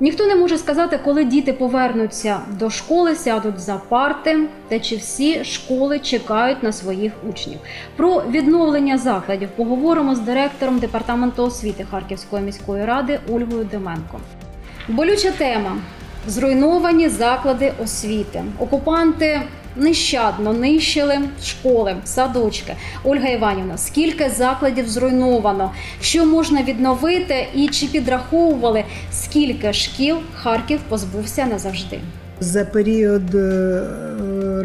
Ніхто не може сказати, коли діти повернуться до школи, сядуть за парти, та чи всі школи чекають на своїх учнів. Про відновлення закладів поговоримо з директором департаменту освіти Харківської міської ради Ольгою Деменко. Болюча тема зруйновані заклади освіти. Окупанти нещадно нищили школи, садочки. Ольга Іванівна, скільки закладів зруйновано? Що можна відновити, і чи підраховували, скільки шкіл Харків позбувся назавжди? За період е,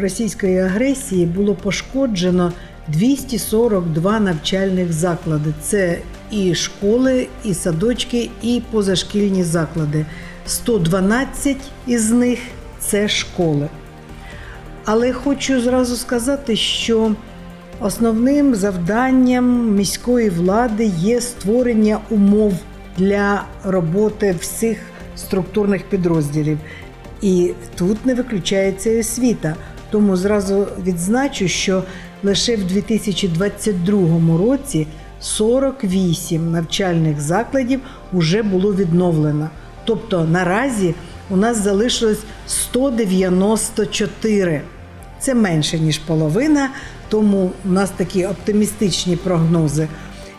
російської агресії було пошкоджено 242 навчальних заклади. Це і школи, і садочки, і позашкільні заклади. 112 із них це школи. Але хочу зразу сказати, що основним завданням міської влади є створення умов для роботи всіх структурних підрозділів. І тут не виключається освіта. Тому зразу відзначу, що лише в 2022 році 48 навчальних закладів вже було відновлено. Тобто наразі у нас залишилось 194. Це менше ніж половина, тому у нас такі оптимістичні прогнози.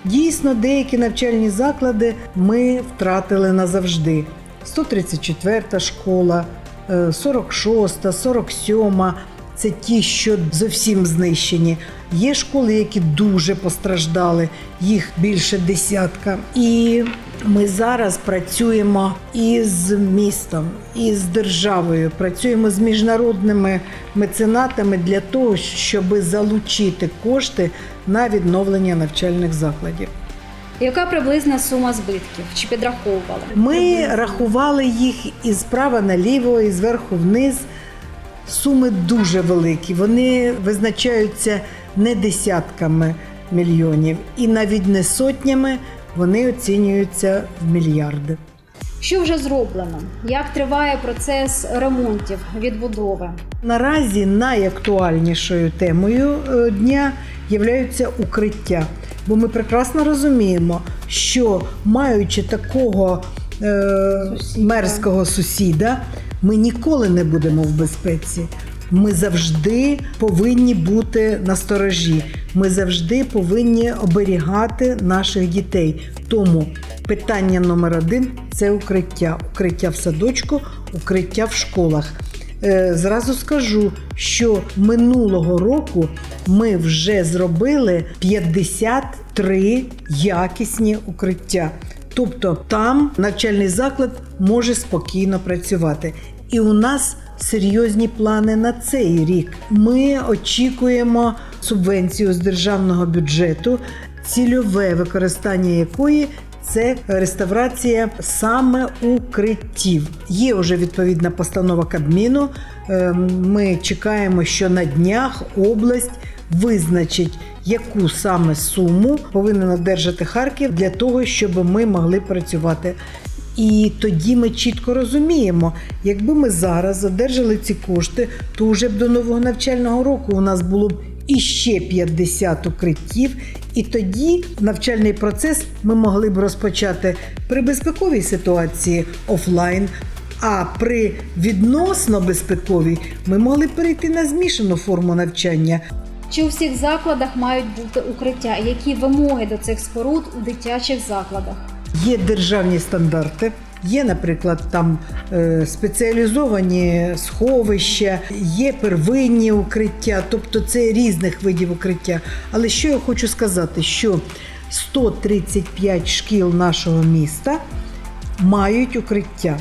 Дійсно, деякі навчальні заклади ми втратили назавжди. 134 школа, е, 46, 47 це ті, що зовсім знищені. Є школи, які дуже постраждали, їх більше десятка. І ми зараз працюємо із містом, і з державою, працюємо з міжнародними меценатами для того, щоб залучити кошти на відновлення навчальних закладів. Яка приблизна сума збитків? Чи підраховували? Ми рахували їх і справа наліво, і зверху вниз. Суми дуже великі. Вони визначаються не десятками мільйонів і навіть не сотнями. Вони оцінюються в мільярди. Що вже зроблено? Як триває процес ремонтів, відбудови? Наразі найактуальнішою темою е, дня являються укриття. Бо ми прекрасно розуміємо, що маючи такого е, Сусіда. мерзкого сусіда, ми ніколи не будемо в безпеці. Ми завжди повинні бути на сторожі. Ми завжди повинні оберігати наших дітей. Тому питання номер один це укриття. Укриття в садочку, укриття в школах. Е, Зразу скажу, що минулого року ми вже зробили 53 якісні укриття. Тобто там навчальний заклад може спокійно працювати. І у нас серйозні плани на цей рік. Ми очікуємо субвенцію з державного бюджету, цільове використання якої це реставрація саме укриттів. Є вже відповідна постанова Кабміну. Е, Ми чекаємо, що на днях область визначить, яку саме суму повинен одержати Харків для того, щоб ми могли працювати. І тоді ми чітко розуміємо, якби ми зараз одержали ці кошти, то вже б до нового навчального року у нас було б іще 50 укриттів, і тоді навчальний процес ми могли б розпочати при безпековій ситуації офлайн. А при відносно безпековій ми могли перейти на змішану форму навчання. Чи у всіх закладах мають бути укриття? Які вимоги до цих споруд у дитячих закладах? Є державні стандарти. Є, наприклад, там е, спеціалізовані сховища, є первинні укриття, тобто це різних видів укриття. Але що я хочу сказати, що 135 шкіл нашого міста мають укриття.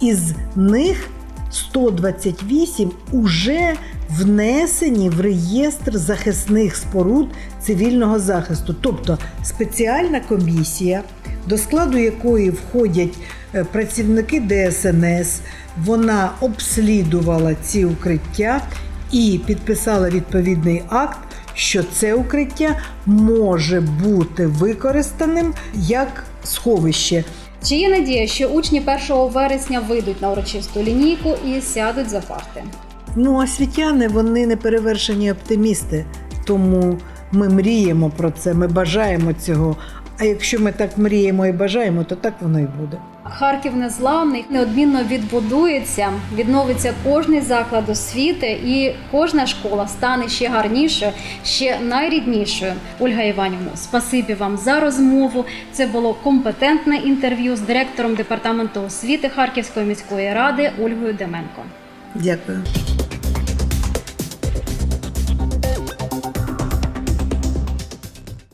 Із них 128 уже внесені в реєстр захисних споруд цивільного захисту, тобто спеціальна комісія, до складу якої входять е, працівники ДСНС, вона обслідувала ці укриття і підписала відповідний акт, що це укриття може бути використаним як сховище. Чи є надія, що учні 1 вересня вийдуть на урочисту лінійку і сядуть за парти? Ну, освітяни вони не перевершені оптимісти, тому ми мріємо про це, ми бажаємо цього. А якщо ми так мріємо і бажаємо, то так воно і буде. Харків незламний, неодмінно відбудується, відновиться кожний заклад освіти, і кожна школа стане ще гарнішою, ще найріднішою. Ольга Іванівна, спасибі вам за розмову. Це було компетентне інтерв'ю з директором департаменту освіти Харківської міської ради Ольгою Деменко. Дякую.